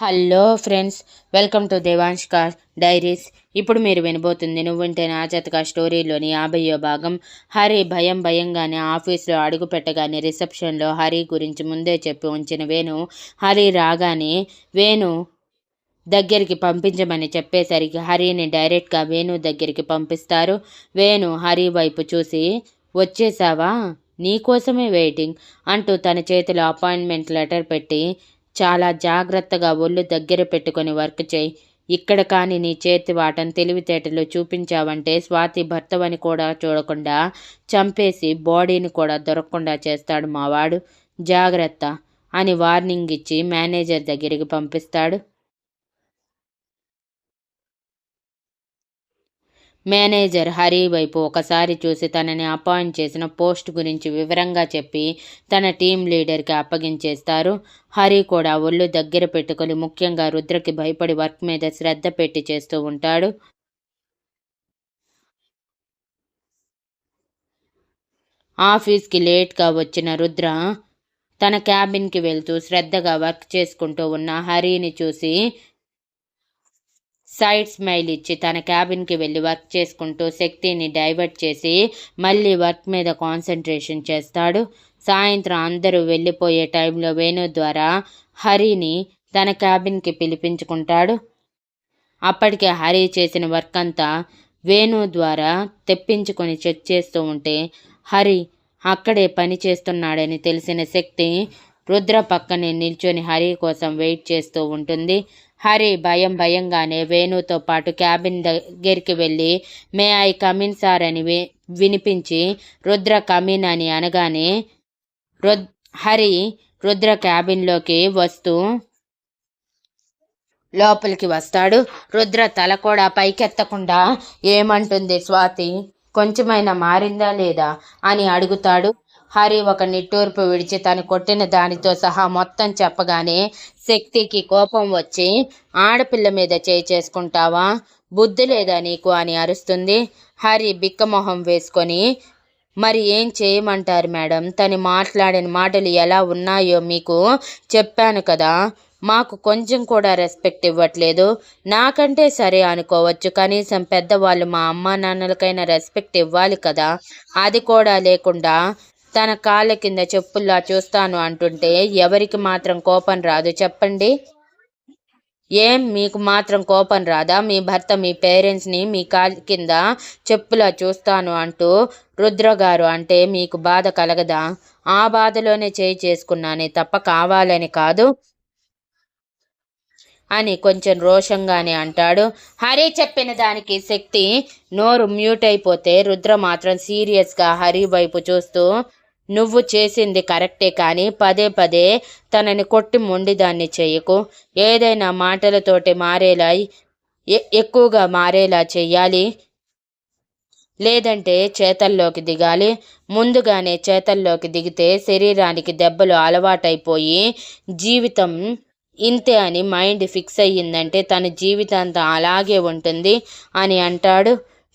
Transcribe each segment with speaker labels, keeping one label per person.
Speaker 1: Hello friends welcome to Devanshka diaries. ఇప్పుడు మీరు వినబోతుంది నువ్వుంటే నా జతగా స్టోరీలోని యాభైయో భాగం. హరి భయం భయంగానే ఆఫీస్లో అడుగు పెట్టగానే రిసెప్షన్లో హరి గురించి ముందే చెప్పి ఉంచిన వేణు. హరి రాగానే వేణు దగ్గరికి పంపించమని చెప్పేసరికి హరిని డైరెక్ట్గా వేణు దగ్గరికి పంపిస్తారు. వేణు హరి వైపు చూసి వచ్చేసావా? నీకోసమే వెయిటింగ్ అంటూ తన చేతిలో అపాయింట్మెంట్ లెటర్ పెట్టి చాలా జాగ్రత్తగా ఒళ్ళు దగ్గర పెట్టుకొని వర్క్ చేయి. ఇక్కడ కానీ నీ చేతి వాటం తెలివితేటలు చూపించావంటే స్వాతి భర్తవని కూడా చూడకుండా చంపేసి బాడీని కూడా దొరకకుండా చేస్తాడు మావాడు. జాగ్రత్త అని వార్నింగ్ ఇచ్చి మేనేజర్ దగ్గరికి పంపిస్తాడు. మేనేజర్ హరి వైపు ఒకసారి చూసి తనని అపాయింట్ చేసిన పోస్ట్ గురించి వివరంగా చెప్పి తన టీం లీడర్కి అప్పగించేస్తారు. హరి కూడా ఒళ్ళు దగ్గర పెట్టుకొని ముఖ్యంగా రుద్రకి భయపడి వర్క్ మీద శ్రద్ధ పెట్టి చేస్తూ ఉంటాడు. ఆఫీస్కి లేట్గా వచ్చిన రుద్ర తన క్యాబిన్కి వెళ్తూ శ్రద్ధగా వర్క్ చేసుకుంటూ ఉన్న హరిని చూసి సైడ్ స్మైల్ ఇచ్చి తన క్యాబిన్కి వెళ్ళి వర్క్ చేసుకుంటూ శక్తిని డైవర్ట్ చేసి మళ్ళీ వర్క్ మీద కాన్సన్ట్రేషన్ చేస్తాడు. సాయంత్రం అందరూ వెళ్ళిపోయే టైంలో వేణు ద్వారా హరిని తన క్యాబిన్కి పిలిపించుకుంటాడు. అప్పటికే హరి చేసిన వర్క్ అంతా వేణు ద్వారా తెప్పించుకొని చెక్ చేస్తూ ఉంటే హరి అక్కడే పని చేస్తున్నాడని తెలిసిన శక్తి రుద్ర పక్కనే నిల్చొని హరి కోసం వెయిట్ చేస్తూ ఉంటుంది. హరి భయం భయంగానే వేణుతో పాటు క్యాబిన్ దగ్గరికి వెళ్ళి మే ఐ కమిన్ సార్ అని వినిపించి రుద్ర కమిన్ అని అనగానే రుద్ హరి రుద్ర క్యాబిన్లోకి వస్తూ లోపలికి వస్తాడు. రుద్ర తల కూడా పైకెత్తకుండా ఏమంటుంది స్వాతి? కొంచెమైనా మారిందా లేదా? అని అడుగుతాడు. హరి ఒక నిట్టూర్పు విడిచి తను కొట్టిన దానితో సహా మొత్తం చెప్పగానే శక్తికి కోపం వచ్చి ఆడపిల్ల మీద చేయి చేసుకుంటావా? బుద్ధి లేదా నీకు? అని అరుస్తుంది. హరి బిక్కమొహం వేసుకొని మరి ఏం చేయమంటారు మేడం? తను మాట్లాడిన మాటలు ఎలా ఉన్నాయో మీకు చెప్పాను కదా. మాకు కొంచెం కూడా రెస్పెక్ట్ ఇవ్వట్లేదు. నాకంటే సరే అనుకోవచ్చు. కనీసం పెద్దవాళ్ళు మా అమ్మా నాన్నలకైనా రెస్పెక్ట్ ఇవ్వాలి కదా. అది కూడా లేకుండా తన కాళ్ళ కింద చెప్పుల్లా చూస్తాను అంటుంటే ఎవరికి మాత్రం కోపం రాదు చెప్పండి. ఏం? మీకు మాత్రం కోపం రాదా? మీ భర్త మీ పేరెంట్స్ని మీ కాల్ కింద చెప్పులా చూస్తాను అంటూ రుద్రగారు అంటే మీకు బాధ కలగదా? ఆ బాధలోనే చేయి చేసుకున్నానే తప్ప కావాలని కాదు. అని కొంచెం రోషంగానే అంటాడు. హరి చెప్పిన దానికి శక్తి నోరు మ్యూట్ అయిపోతే రుద్ర మాత్రం సీరియస్గా హరి వైపు చూస్తూ నువ్వు చేసింది కరెక్టే కానీ పదే పదే తనని కొట్టి మొండిదాన్ని చేయకు. ఏదైనా మాటలతోటి మారేలా ఎక్కువగా మారేలా చెయ్యాలి. లేదంటే చేతల్లోకి దిగాలి. ముందుగానే చేతల్లోకి దిగితే శరీరానికి దెబ్బలు అలవాటైపోయి జీవితం ఇంతే అని మైండ్ ఫిక్స్ అయ్యిందంటే తన జీవితాంతం అలాగే ఉంటుంది అని అంటాడు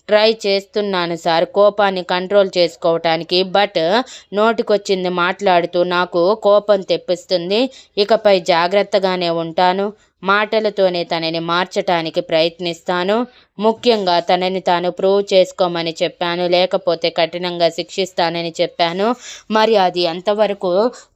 Speaker 1: ట్రై చేస్తున్నాను సార్. కోపాన్ని కంట్రోల్ చేసుకోవటానికి. బట్ నోటికొచ్చింది మాట్లాడుతూ నాకు కోపం తెప్పిస్తుంది. ఇకపై జాగ్రత్తగానే ఉంటాను. మాటలతోనే తనని మార్చటానికి ప్రయత్నిస్తాను. ముఖ్యంగా తనని తాను ప్రూవ్ చేసుకోమని చెప్పాను. లేకపోతే కఠినంగా శిక్షిస్తానని చెప్పాను. మరి అది ఎంతవరకు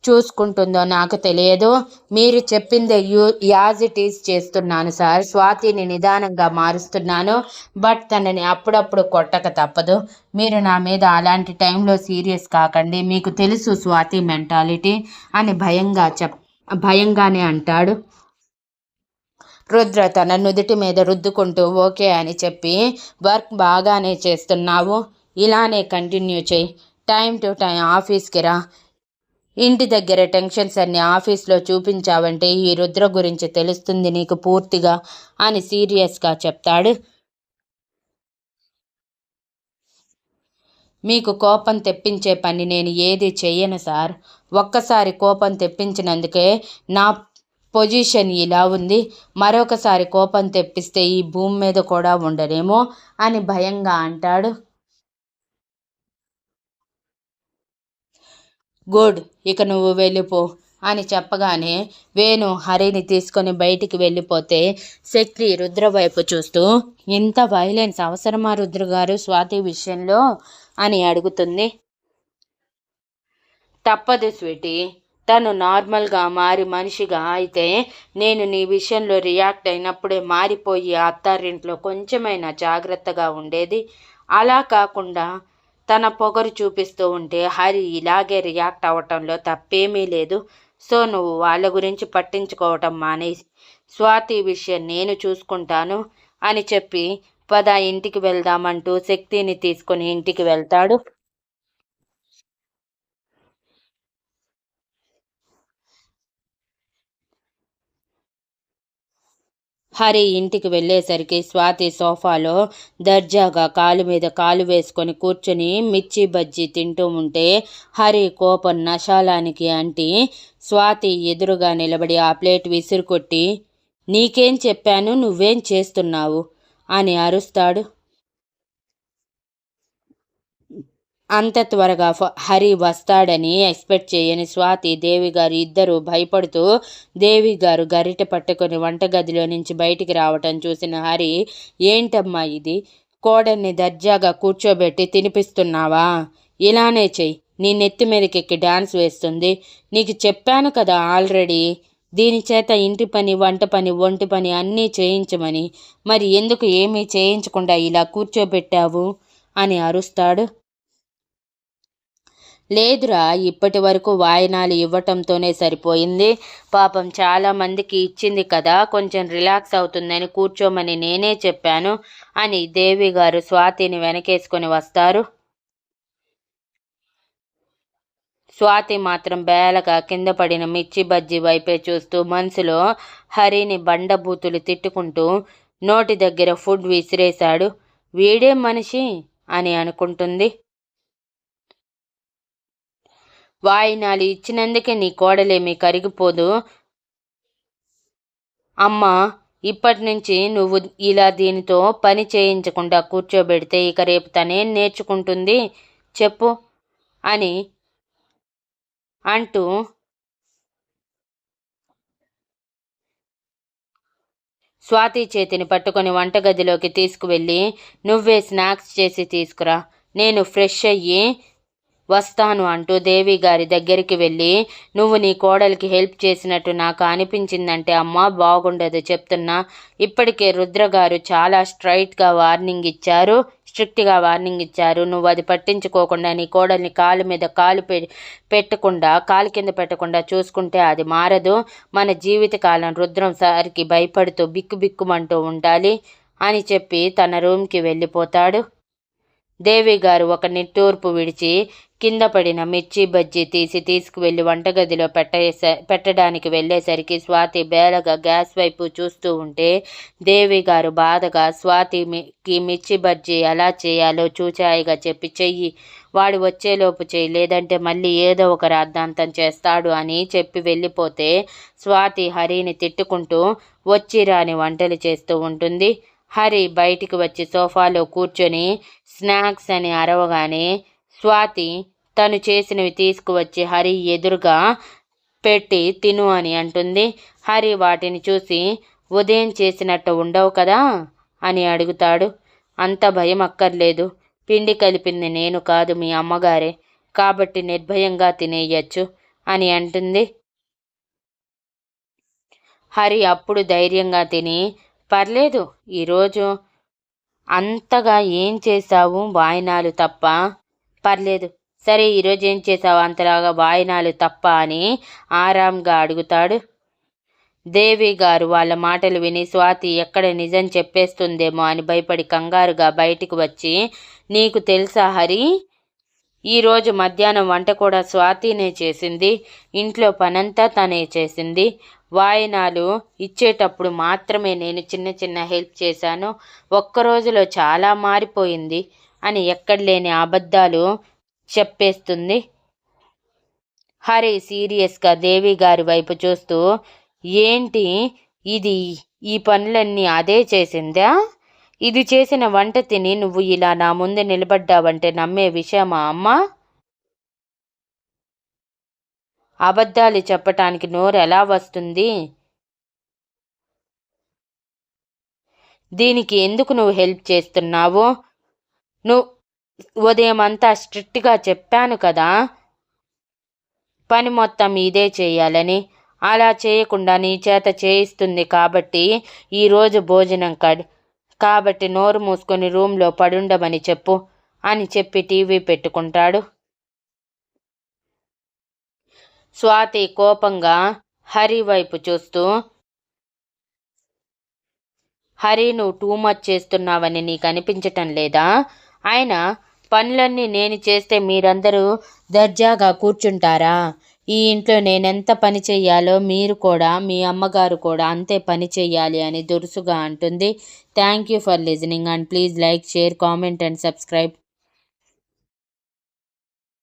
Speaker 1: చూసుకుంటుందో నాకు తెలియదు. మీరు చెప్పిందే యూ యాజ్ ఇట్ ఈజ్ చేస్తున్నాను సార్. స్వాతిని నిదానంగా మారుస్తున్నాను. బట్ తనని అప్పుడప్పుడు కొట్టక తప్పదు. మీరు నా మీద అలాంటి టైంలో సీరియస్ కాకండి. మీకు తెలుసు స్వాతి మెంటాలిటీ అని భయంగా చెప్ భయంగానే అంటాడు. రుద్ర తన నుదుటి మీద రుద్దుకుంటూ ఓకే అని చెప్పి వర్క్ బాగానే చేస్తున్నావు. ఇలానే కంటిన్యూ చేయి. టైం టు టైం ఆఫీస్కి రా. ఇంటి దగ్గర టెన్షన్స్ అన్ని ఆఫీస్లో చూపించావంటే ఈ రుద్ర గురించి తెలుస్తుంది నీకు పూర్తిగా అని సీరియస్గా చెప్తాడు. మీకు కోపం తెప్పించే పని నేను ఏది చెయ్యను సార్. ఒక్కసారి కోపం తెప్పించినందుకే నా పొజిషన్ ఇలా ఉంది. మరొకసారి కోపం తెప్పిస్తే ఈ భూమి మీద కూడా ఉండనేమో అని భయంగా అంటాడు. గుడ్ ఇక నువ్వు వెళ్ళిపో అని చెప్పగానే వేణు హరిని తీసుకొని బయటికి వెళ్ళిపోతే శక్తి రుద్ర వైపు చూస్తూ ఇంత వైలెన్స్ అవసరమా రుద్ర గారు స్వాతి విషయంలో? అని అడుగుతుంది. తప్పదు స్వీటీ తను నార్మల్గా మారి మనిషిగా అయితే నేను నీ విషయంలో రియాక్ట్ అయినప్పుడే మారిపోయి అత్తారింట్లో కొంచెమైనా జాగ్రత్తగా ఉండేది. అలా కాకుండా తన పొగరు చూపిస్తూ ఉంటే హరి ఇలాగే రియాక్ట్ అవ్వటంలో తప్పేమీ లేదు. సో నువ్వు వాళ్ళ గురించి పట్టించుకోవటం మానే. స్వాతి విషయం నేను చూసుకుంటాను అని చెప్పి పద ఇంటికి వెళ్దామంటూ శక్తిని తీసుకొని ఇంటికి వెళ్తాడు. హరి ఇంటికి వెళ్ళేసరికి స్వాతి సోఫాలో దర్జాగా కాలు మీద కాలు వేసుకొని కూర్చొని మిర్చి బజ్జీ తింటూ ఉంటే హరి కోపం నశాలానికి అంటి స్వాతి ఎదురుగా నిలబడి ఆ ప్లేట్ విసురుకొట్టి నీకేం చెప్పాను? నువ్వేం చేస్తున్నావు? అని అరుస్తాడు. అంత త్వరగా హరి వస్తాడని ఎక్స్పెక్ట్ చేయని స్వాతి దేవి గారు ఇద్దరు భయపడుతూ దేవి గారు గరిటె పట్టుకొని వంటగదిలో నుంచి బయటికి రావటం చూసిన హరి ఏంటమ్మా ఇది? కోడల్ని దర్జాగా కూర్చోబెట్టి తినిపిస్తున్నావా? ఇలానే చెయ్యి నీ నెత్తి మీదకెక్కి డాన్స్ వేస్తుంది. నీకు చెప్పాను కదా ఆల్రెడీ. దీని చేత ఇంటి పని వంట పని ఒంటి పని అన్నీ చేయించమని. మరి ఎందుకు ఏమీ చేయించకుండా ఇలా కూర్చోబెట్టావు? అని అరుస్తాడు లేదురా ఇప్పటి వరకు వాయినాలు ఇవ్వటంతోనే సరిపోయింది. పాపం చాలామందికి ఇచ్చింది కదా కొంచెం రిలాక్స్ అవుతుందని కూర్చోమని నేనే చెప్పాను అని దేవి గారు స్వాతిని వెనకేసుకొని వస్తారు. స్వాతి మాత్రం బేలగా కింద పడిన మిర్చి బజ్జీ వైపే చూస్తూ మనసులో హరిని బండబూతులు తిట్టుకుంటూ నోటి దగ్గర ఫుడ్ విసిరేశాడు. వీడే మనిషి? అని అనుకుంటుంది. వాయినాలు ఇచ్చినందుకే నీ కోడలేమి కరిగిపోదు. అమ్మా ఇప్పటి నుంచి నువ్వు ఇలా దీనితో పని చేయించకుండా కూర్చోబెడితే ఇక రేపు తనేం నేర్చుకుంటుంది చెప్పు అని అంటూ స్వాతి చేతిని పట్టుకొని వంటగదిలోకి తీసుకువెళ్ళి నువ్వే స్నాక్స్ చేసి తీసుకురా. నేను ఫ్రెష్ అయ్యి వస్తాను అంటూ దేవి గారి దగ్గరికి వెళ్ళి నువ్వు నీ కోడలికి హెల్ప్ చేసినట్టు నాకు అనిపించిందంటే అమ్మా బాగుండదు చెప్తున్నా. ఇప్పటికే రుద్ర గారు చాలా స్ట్రైట్గా వార్నింగ్ ఇచ్చారు స్ట్రిక్ట్గా వార్నింగ్ ఇచ్చారు. నువ్వు అది పట్టించుకోకుండా నీ కోడల్ని కాలు మీద కాలు పె పెట్టకుండా కాలు కింద పెట్టకుండా చూసుకుంటే అది మారదు. మన జీవితకాలం రుద్రం సారికి భయపడుతూ బిక్కు బిక్కుమంటూ ఉండాలి అని చెప్పి తన రూమ్కి వెళ్ళిపోతాడు. దేవి గారు ఒక నిట్టూర్పు విడిచి కింద పడిన మిర్చి బజ్జీ తీసి తీసుకువెళ్ళి వంటగదిలో పెట్టేస పెట్టడానికి వెళ్ళేసరికి స్వాతి బేలగా గ్యాస్ వైపు చూస్తూ ఉంటే దేవి గారు బాధగా స్వాతికి మిర్చి బజ్జీ ఎలా చేయాలో చూచాయిగా చెప్పి చెయ్యి. వాడు వచ్చేలోపు చెయ్యి లేదంటే మళ్ళీ ఏదో ఒక రాద్ధాంతం చేస్తాడు అని చెప్పి వెళ్ళిపోతే స్వాతి హరిని తిట్టుకుంటూ వచ్చి రాని వంటలు చేస్తూ ఉంటుంది. హరి బయటికి వచ్చి సోఫాలో కూర్చొని స్నాక్స్ అని అరవగానే స్వాతి తను చేసినవి తీసుకువచ్చి హరి ఎదురుగా పెట్టి తిను అని అంటుంది. హరి వాటిని చూసి ఉదయం చేసినట్టు ఉండవు కదా? అని అడుగుతాడు. అంత భయం అక్కర్లేదు. పిండి కలిపింది నేను కాదు మీ అమ్మగారే. కాబట్టి నిర్భయంగా తినేయచ్చు అని అంటుంది. హరి అప్పుడు ధైర్యంగా తిని పర్లేదు ఈరోజు అంతగా ఏం చేశావు? వాయినాలు తప్ప పర్లేదు. సరే ఈరోజు ఏం చేసావు అంతలాగా వాయినాలు తప్ప అని ఆరాంగా అడుగుతాడు. దేవి గారు వాళ్ళ మాటలు విని స్వాతి ఎక్కడ నిజం చెప్పేస్తుందేమో అని భయపడి కంగారుగా బయటికి వచ్చి నీకు తెలుసా హరి? ఈరోజు మధ్యాహ్నం వంట కూడా స్వాతినే చేసింది. ఇంట్లో పనంతా తనే చేసింది. వాయినాలు ఇచ్చేటప్పుడు మాత్రమే నేను చిన్న చిన్న హెల్ప్ చేశాను. ఒక్క రోజులో చాలా మారిపోయింది. అని ఎక్కడ లేని అబద్ధాలు చెప్పేస్తుంది. హరి సీరియస్గా దేవి గారి వైపు చూస్తూ ఏంటి ఇది? ఈ పనులన్నీ అదే చేసిందా? ఇది చేసిన వంట తిని నువ్వు ఇలా నా ముందు నిలబడ్డావంటే నమ్మే విషయమా అమ్మా? అబద్ధాలు చెప్పటానికి నోరు ఎలా వస్తుంది? దీనికి ఎందుకు నువ్వు హెల్ప్ చేస్తున్నావు? నువ్వు ఉదయం అంతా స్ట్రిక్ట్గా చెప్పాను కదా. పని మొత్తం ఇదే చేయాలని. అలా చేయకుండా నీ చేత చేయిస్తుంది కాబట్టి ఈరోజు భోజనం కడ్ కాబట్టి నోరు మూసుకొని రూమ్లో పడుండమని చెప్పు అని చెప్పి టీవీ పెట్టుకుంటాడు. స్వాతి కోపంగా హరి వైపు చూస్తూ హరి నువ్వు టూ మచ్ చేస్తున్నావని నీకు అనిపించటం లేదా? ఆయన పనులన్నీ నేను చేస్తే మీరందరూ దర్జాగా కూర్చుంటారా? ఈ ఇంట్లో నేనెంత పని చెయ్యాలో మీరు కూడా మీ అమ్మగారు కూడా అంతే పని చెయ్యాలి అని దురుసుగా అంటుంది. Thank you for listening and please like share comment and subscribe.